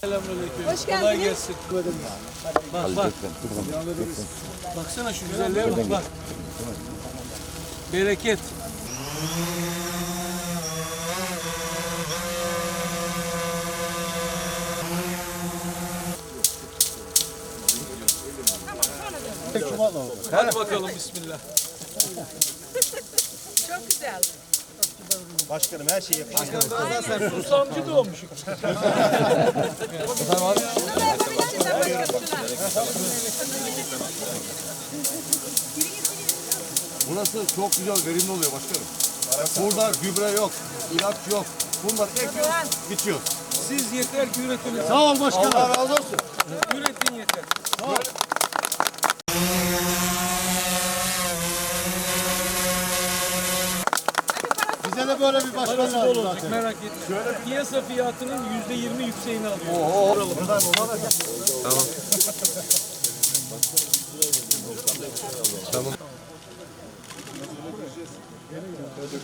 Selamünaleyküm. Hoş Kolay geldiniz. gelsin. Bak bak. Baksana şu güzelliğe bak bak. Bereket. Hadi bakalım bismillah. Çok güzel. Başkanım her şeyi yapın. Susamcı doğmuş. Burası çok güzel, verimli oluyor başkanım. Burada gübre yok, ilaç yok. Bunlar ekiyoruz, bitiyor. Siz yeter ki üretin. Sağ ol başkanım. Allah razı olsun. Üretin yeter. Bize böyle bir başkan Parası bol lazım olacak zaten. merak etme. Piyasa fiyatının yüzde yirmi yükseğini alıyor.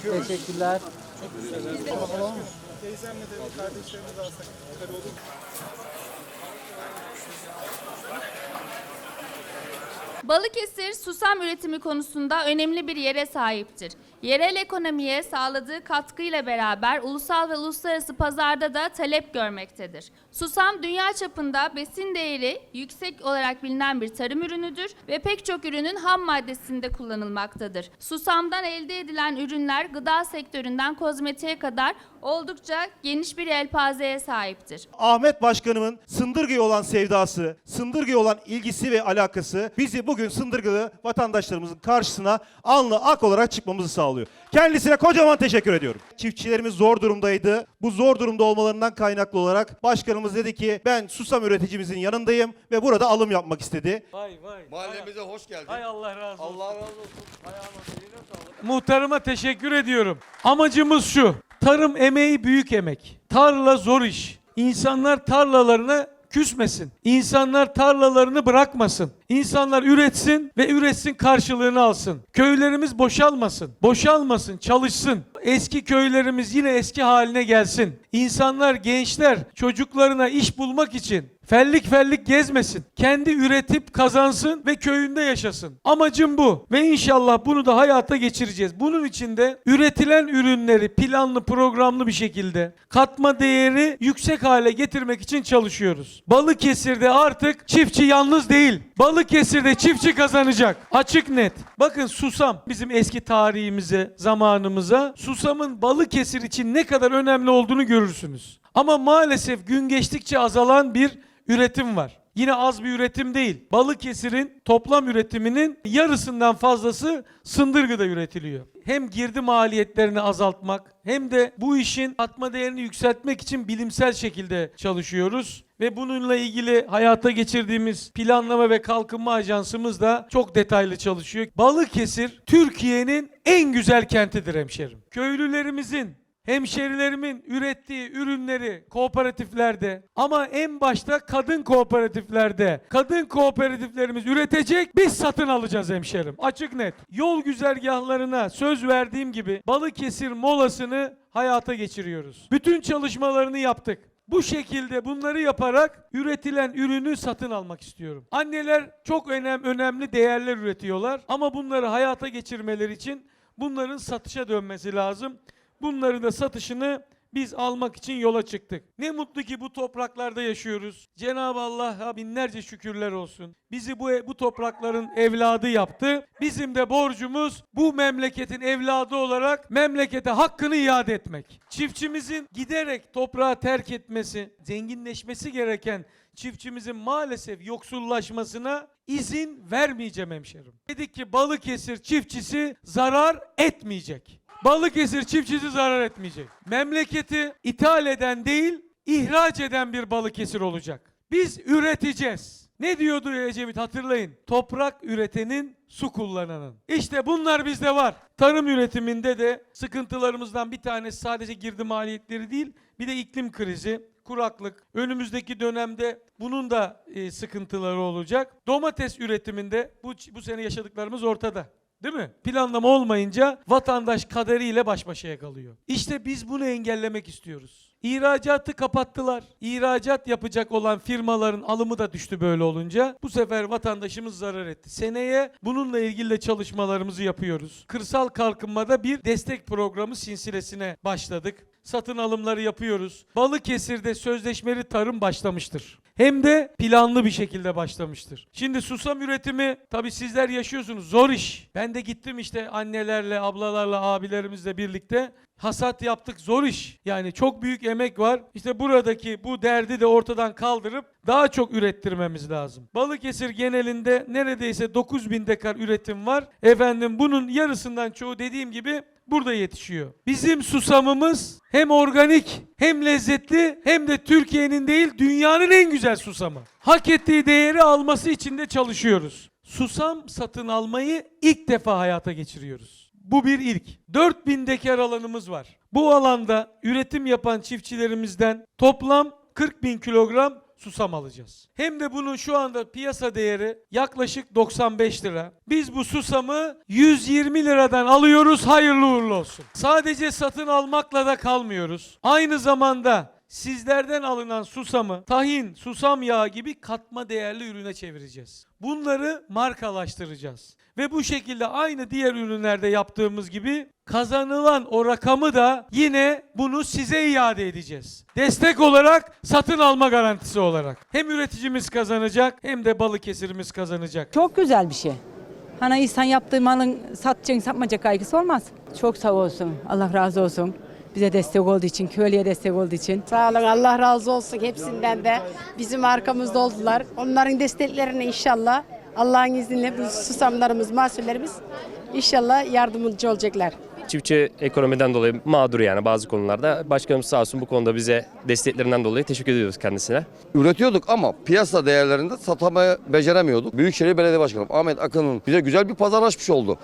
Teşekkürler. Balıkesir susam üretimi konusunda önemli bir yere sahiptir. Yerel ekonomiye sağladığı katkıyla beraber ulusal ve uluslararası pazarda da talep görmektedir. Susam dünya çapında besin değeri yüksek olarak bilinen bir tarım ürünüdür ve pek çok ürünün ham maddesinde kullanılmaktadır. Susamdan elde edilen ürünler gıda sektöründen kozmetiğe kadar oldukça geniş bir yelpazeye sahiptir. Ahmet Başkanımın Sındırgı'ya olan sevdası, Sındırgı'ya olan ilgisi ve alakası bizi bugün Sındırgılı vatandaşlarımızın karşısına alnı ak olarak çıkmamızı sağlıyor. Kendisine kocaman teşekkür ediyorum. Çiftçilerimiz zor durumdaydı. Bu zor durumda olmalarından kaynaklı olarak başkanımız dedi ki ben susam üreticimizin yanındayım ve burada alım yapmak istedi. Vay vay. Mahallemize hoş geldin. Hay Allah razı olsun. Allah razı olsun. Muhtarıma teşekkür ediyorum. Amacımız şu. Tarım emeği büyük emek. Tarla zor iş. İnsanlar tarlalarına küsmesin. İnsanlar tarlalarını bırakmasın. İnsanlar üretsin ve üretsin karşılığını alsın. Köylerimiz boşalmasın. Boşalmasın, çalışsın. Eski köylerimiz yine eski haline gelsin. İnsanlar, gençler çocuklarına iş bulmak için Fellik fellik gezmesin. Kendi üretip kazansın ve köyünde yaşasın. Amacım bu. Ve inşallah bunu da hayata geçireceğiz. Bunun için de üretilen ürünleri planlı programlı bir şekilde katma değeri yüksek hale getirmek için çalışıyoruz. Balıkesir'de artık çiftçi yalnız değil. Balıkesir'de çiftçi kazanacak. Açık net. Bakın susam bizim eski tarihimize, zamanımıza susamın Balıkesir için ne kadar önemli olduğunu görürsünüz. Ama maalesef gün geçtikçe azalan bir üretim var. Yine az bir üretim değil. Balıkesir'in toplam üretiminin yarısından fazlası Sındırgı'da üretiliyor. Hem girdi maliyetlerini azaltmak hem de bu işin atma değerini yükseltmek için bilimsel şekilde çalışıyoruz. Ve bununla ilgili hayata geçirdiğimiz planlama ve kalkınma ajansımız da çok detaylı çalışıyor. Balıkesir Türkiye'nin en güzel kentidir hemşerim. Köylülerimizin hemşerilerimin ürettiği ürünleri kooperatiflerde ama en başta kadın kooperatiflerde kadın kooperatiflerimiz üretecek biz satın alacağız hemşerim. Açık net. Yol güzergahlarına söz verdiğim gibi Balıkesir molasını hayata geçiriyoruz. Bütün çalışmalarını yaptık. Bu şekilde bunları yaparak üretilen ürünü satın almak istiyorum. Anneler çok önem, önemli değerler üretiyorlar ama bunları hayata geçirmeleri için bunların satışa dönmesi lazım. Bunları da satışını biz almak için yola çıktık. Ne mutlu ki bu topraklarda yaşıyoruz. Cenab-ı Allah'a binlerce şükürler olsun. Bizi bu bu toprakların evladı yaptı. Bizim de borcumuz bu memleketin evladı olarak memlekete hakkını iade etmek. Çiftçimizin giderek toprağı terk etmesi, zenginleşmesi gereken çiftçimizin maalesef yoksullaşmasına izin vermeyeceğim hemşerim. Dedik ki Balıkesir çiftçisi zarar etmeyecek. Balıkesir çiftçisi zarar etmeyecek. Memleketi ithal eden değil, ihraç eden bir Balıkesir olacak. Biz üreteceğiz. Ne diyordu Ecevit hatırlayın. Toprak üretenin, su kullananın. İşte bunlar bizde var. Tarım üretiminde de sıkıntılarımızdan bir tanesi sadece girdi maliyetleri değil, bir de iklim krizi, kuraklık. Önümüzdeki dönemde bunun da e, sıkıntıları olacak. Domates üretiminde bu bu sene yaşadıklarımız ortada. Değil mi? Planlama olmayınca vatandaş kaderiyle baş başa kalıyor. İşte biz bunu engellemek istiyoruz. İhracatı kapattılar. İhracat yapacak olan firmaların alımı da düştü böyle olunca. Bu sefer vatandaşımız zarar etti. Seneye bununla ilgili de çalışmalarımızı yapıyoruz. Kırsal kalkınmada bir destek programı silsilesine başladık. Satın alımları yapıyoruz. Balıkesir'de sözleşmeli tarım başlamıştır. Hem de planlı bir şekilde başlamıştır. Şimdi susam üretimi tabii sizler yaşıyorsunuz zor iş. Ben de gittim işte annelerle, ablalarla, abilerimizle birlikte hasat yaptık zor iş. Yani çok büyük emek var. İşte buradaki bu derdi de ortadan kaldırıp daha çok ürettirmemiz lazım. Balıkesir genelinde neredeyse 9000 dekar üretim var. Efendim bunun yarısından çoğu dediğim gibi burada yetişiyor. Bizim susamımız hem organik hem lezzetli hem de Türkiye'nin değil dünyanın en güzel susamı. Hak ettiği değeri alması için de çalışıyoruz. Susam satın almayı ilk defa hayata geçiriyoruz. Bu bir ilk. 4000 dekar alanımız var. Bu alanda üretim yapan çiftçilerimizden toplam 40 bin kilogram susam alacağız. Hem de bunun şu anda piyasa değeri yaklaşık 95 lira. Biz bu susamı 120 liradan alıyoruz. Hayırlı uğurlu olsun. Sadece satın almakla da kalmıyoruz. Aynı zamanda sizlerden alınan susamı tahin, susam yağı gibi katma değerli ürüne çevireceğiz. Bunları markalaştıracağız. Ve bu şekilde aynı diğer ürünlerde yaptığımız gibi kazanılan o rakamı da yine bunu size iade edeceğiz. Destek olarak satın alma garantisi olarak. Hem üreticimiz kazanacak hem de Balıkesir'imiz kazanacak. Çok güzel bir şey. Hani insan yaptığı malın satacaksın satmayacak kaygısı olmaz. Çok sağ olsun. Allah razı olsun. Bize destek olduğu için, köylüye destek olduğu için. Sağ olun Allah razı olsun hepsinden de. Bizim arkamızda oldular. Onların desteklerine inşallah Allah'ın izniyle bu susamlarımız, mahsullerimiz inşallah yardımcı olacaklar. Çiftçi ekonomiden dolayı mağdur yani bazı konularda. Başkanımız sağ olsun bu konuda bize desteklerinden dolayı teşekkür ediyoruz kendisine. Üretiyorduk ama piyasa değerlerinde satamayı beceremiyorduk. Büyükşehir Belediye Başkanı Ahmet Akın'ın bize güzel bir pazar açmış oldu.